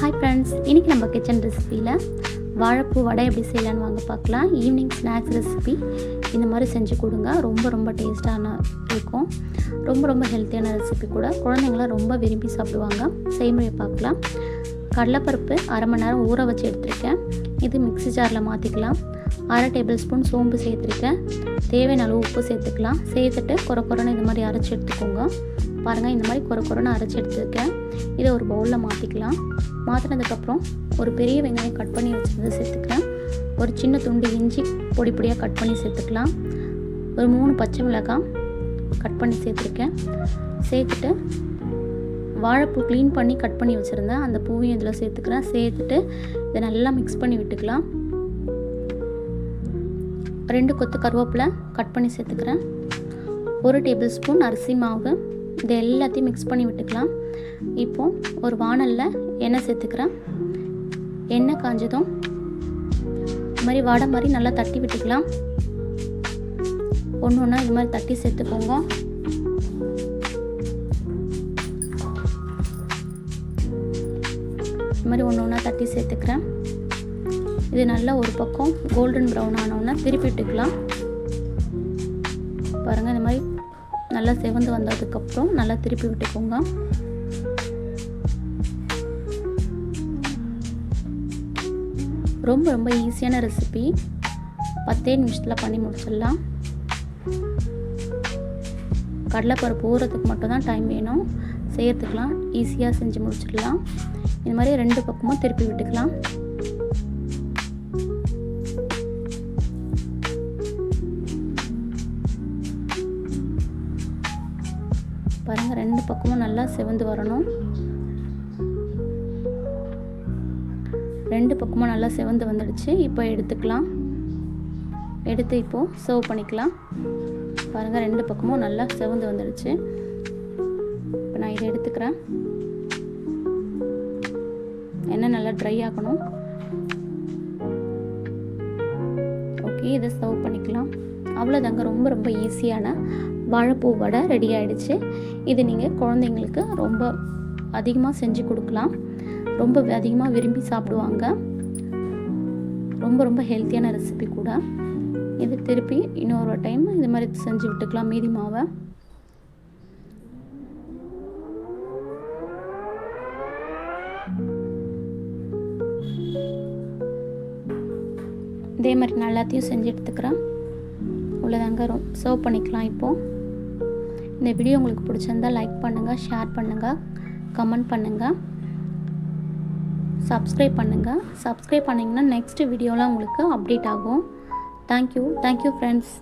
Hi friends இன்றைக்கி நம்ம kitchen ரெசிப்பியில் வாழைப்பூ வடை எப்படி செய்யலான்னு வாங்க பார்க்கலாம். ஈவினிங் ஸ்நாக்ஸ் ரெசிபி இந்த மாதிரி செஞ்சு கொடுங்க. ரொம்ப ரொம்ப டேஸ்ட்டான இருக்கும். ரொம்ப ரொம்ப ஹெல்த்தியான ரெசிபி கூட குழந்தைங்களாம் ரொம்ப விரும்பி சாப்பிடுவாங்க. செய்முறையை பார்க்கலாம். கடலைப்பருப்பு அரை மணி நேரம் ஊற வச்சு எடுத்திருக்கேன். இது மிக்ஸி ஜாரில் மாற்றிக்கலாம் அரை டேபிள் ஸ்பூன் சோம்பு சேர்த்துருக்கேன். தேவையான அளவு உப்பு சேர்த்துக்கலாம். சேர்த்துட்டு குறை குறைன்னு இந்த மாதிரி அரைச்சி எடுத்துக்கோங்க. பாருங்கள் இந்த மாதிரி குறை குறைன்னு அரைச்சி எடுத்துருக்கேன். இதை ஒரு பவுலில் மாற்றிக்கலாம் மாற்றினதுக்கப்புறம் ஒரு பெரிய வெங்காயம் கட் பண்ணி வச்சுருந்து சேர்த்துக்கிறேன் ஒரு சின்ன துண்டு இஞ்சி பொடி பொடியாக கட் பண்ணி சேர்த்துக்கலாம். ஒரு மூணு பச்சை மிளகாய் கட் பண்ணி சேர்த்துருக்கேன். சேர்த்துட்டு வாழைப்பூ க்ளீன் பண்ணி கட் பண்ணி வச்சுருந்தேன். அந்த பூவையும் இதில் சேர்த்துக்கிறேன். சேர்த்துட்டு இதை நல்லா மிக்ஸ் பண்ணி விட்டுக்கலாம். ரெண்டு கொத்து கருவேப்பிலை கட் பண்ணி சேர்த்துக்கிறேன். ஒரு டேபிள் ஸ்பூன் அரிசி மாவு. இதை எல்லாத்தையும் மிக்ஸ் பண்ணி விட்டுக்கலாம். இப்போது ஒரு வானலில் எண்ணெய் சேர்த்துக்கிறேன். எண்ணெய் காஞ்சதும் இது மாதிரி வடை மாதிரி நல்லா தட்டி விட்டுக்கலாம். ஒன்று ஒன்றா இது மாதிரி தட்டி சேர்த்துக்கோங்க. இது மாதிரி ஒன்று ஒன்றா தட்டி சேர்த்துக்கிறேன். இது நல்லா ஒரு பக்கம் கோல்டன் ப்ரௌன் ஆனோன்னா திருப்பி விட்டுக்கலாம். பாருங்கள் இந்த மாதிரி நல்லா செவந்து வந்ததுக்கப்புறம் நல்லா திருப்பி விட்டுக்கோங்க. ரொம்ப ரொம்ப ஈஸியான ரெசிபி பத்தே நிமிஷத்தில் பண்ணி முடிச்சிடலாம். கடலைப்பருப்பு ஊறதுக்கு மட்டும் தான் டைம் வேணும். செய்கிறதுக்கெலாம் ஈஸியாக செஞ்சு முடிச்சிடலாம். இந்த மாதிரி ரெண்டு பக்கமும் திருப்பி விட்டுக்கலாம். பாருங்கள் ரெண்டு பக்கமும் நல்லா செவந்து வரணும். ரெண்டு பக்கமும் நல்லா செவந்து வந்துடுச்சு. இப்போ எடுத்துக்கலாம். எடுத்து இப்போது சர்வ் பண்ணிக்கலாம். பாருங்கள் ரெண்டு பக்கமும் நல்லா செவந்து வந்துடுச்சு. இப்போ நான் இதை எடுத்துக்கிறேன். எண்ணெய் நல்லா ட்ரை ஆகணும். ஓகே இதை சர்வ் பண்ணிக்கலாம். அவ்வளோதாங்க ரொம்ப ரொம்ப ஈஸியான வாழைப்பூ வடை ரெடி ஆகிடுச்சு இது நீங்கள் குழந்தைங்களுக்கு ரொம்ப அதிகமாக செஞ்சு கொடுக்கலாம். ரொம்ப அதிகமாக விரும்பி சாப்பிடுவாங்க. ரொம்ப ரொம்ப ஹெல்த்தியான ரெசிபி கூட. இது திருப்பி இன்னொரு டைம் இது மாதிரி செஞ்சு விட்டுக்கலாம். மீதி மாவை. இதே மாதிரி நான் எல்லாத்தையும் செஞ்சு எடுத்துக்கிறேன். உள்ளதாங்க ரொம்ப சர்வ் பண்ணிக்கலாம் இப்போது இந்த வீடியோ உங்களுக்கு பிடிச்சிருந்தால் லைக் பண்ணுங்கள் ஷேர் பண்ணுங்கள் கமெண்ட் பண்ணுங்கள் சப்ஸ்கிரைப் பண்ணுங்கள் சப்ஸ்கிரைப் பண்ணிங்கன்னா நெக்ஸ்ட் வீடியோலாம் உங்களுக்கு அப்டேட் ஆகும். Thank you thank you friends